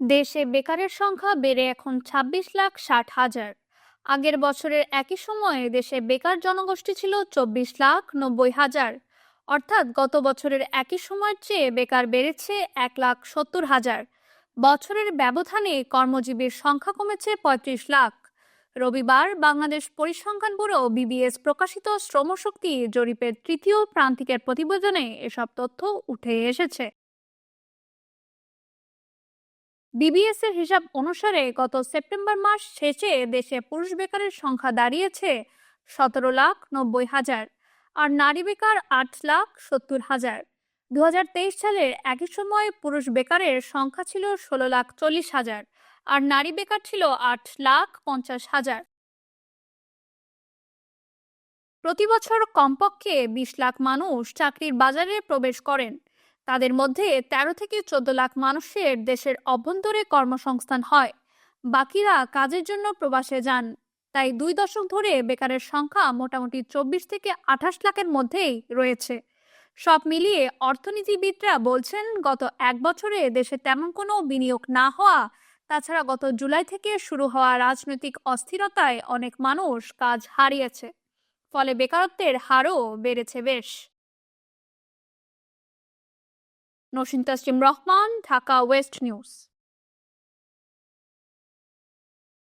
দেশে বেকারের সংখ্যা বেড়ে এখন ছাব্বিশ লাখ ষাট হাজার। আগের বছরের একই সময়ে দেশে বেকার জনগোষ্ঠী ছিল চব্বিশ লাখ নব্বই হাজার। অর্থাৎ গত বছরের একই সময়ের চেয়ে বেকার বেড়েছে এক লাখ সত্তর হাজার। বছরের ব্যবধানে কর্মজীবীর সংখ্যা কমেছে পঁয়ত্রিশ লাখ। রবিবার বাংলাদেশ পরিসংখ্যান ব্যুরো বিবিএস প্রকাশিত শ্রমশক্তি জরিপের তৃতীয় প্রান্তিকের প্রতিবেদনে এসব তথ্য উঠে এসেছে। বিবিএস এর হিসাব অনুসারে গত সেপ্টেম্বর মাস শেষে দেশে পুরুষ বেকারের সংখ্যা দাঁড়িয়েছে সতেরো লাখ নব্বই হাজার আর নারী বেকার আট লাখ সত্তর হাজার। দু সালের একই সময়ে পুরুষ বেকারের সংখ্যা ছিল ষোলো লাখ চল্লিশ হাজার আর নারী বেকার ছিল আট লাখ পঞ্চাশ হাজার। প্রতি বছর কমপক্ষে বিশ লাখ মানুষ চাকরির বাজারে প্রবেশ করেন। তাদের মধ্যে তেরো থেকে চোদ্দ লাখ মানুষের দেশের অভ্যন্তরে কর্মসংস্থান হয়। বাকিরা কাজের জন্য প্রবাসে যান। তাই দুই দশক ধরে বেকারের সংখ্যা মোটামুটি চব্বিশ থেকে আঠাশ লাখের মধ্যেই রয়েছে। সব মিলিয়ে অর্থনীতিবিদরা বলছেন, গত এক বছরে দেশে তেমন কোনো বিনিয়োগ না হওয়া, তাছাড়া গত জুলাই থেকে শুরু হওয়া রাজনৈতিক অস্থিরতায় অনেক মানুষ কাজ হারিয়েছে। ফলে বেকারত্বের হারও বেড়েছে বেশ। Nasin Taslim Rahman Dhaka west news